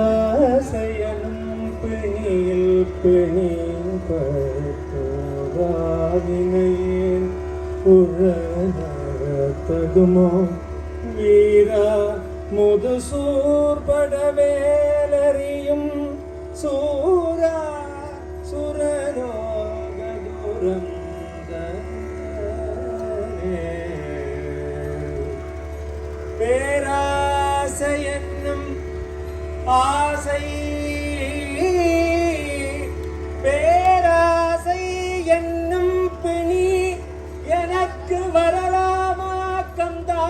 பேராசையனும் பிணியில் பிணிப்போதாவினையேன் உறதகுமோ வீரா முதுசூர்பட வேலறியும் சூரா சுரலோக தூரம் பேராசை என்னும் ஆசை. பேராசை என்னும் பிணி எனக்கு வரலாமா கந்தா.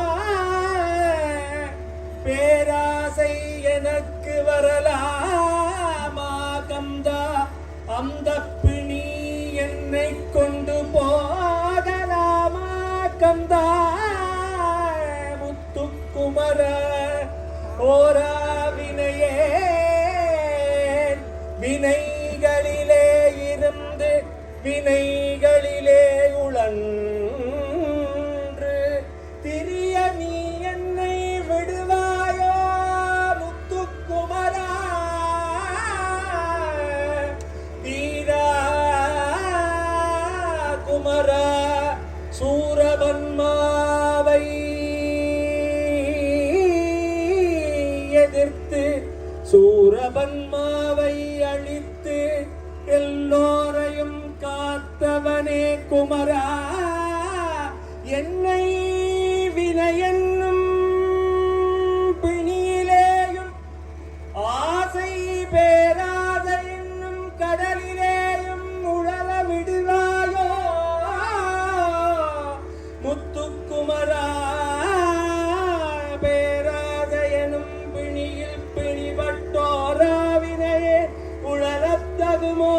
பேராசை எனக்கு வரலாமா கந்தா. அந்த பிணி கொண்டு போகலாமா கந்தா முத்துக்குமர? ஓரா வினையே வினைகளிலே இருந்து வினைகளிலே உழன்று சூரபன்மாவை அழித்து எல்லோரையும் காத்தவனே குமரா. என்னை வினயன் Adamo!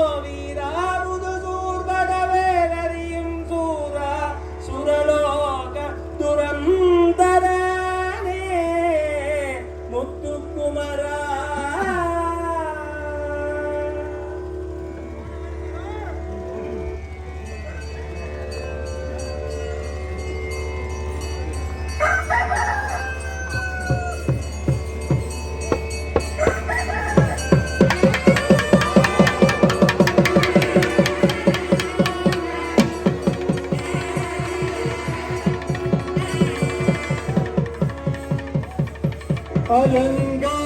Alanga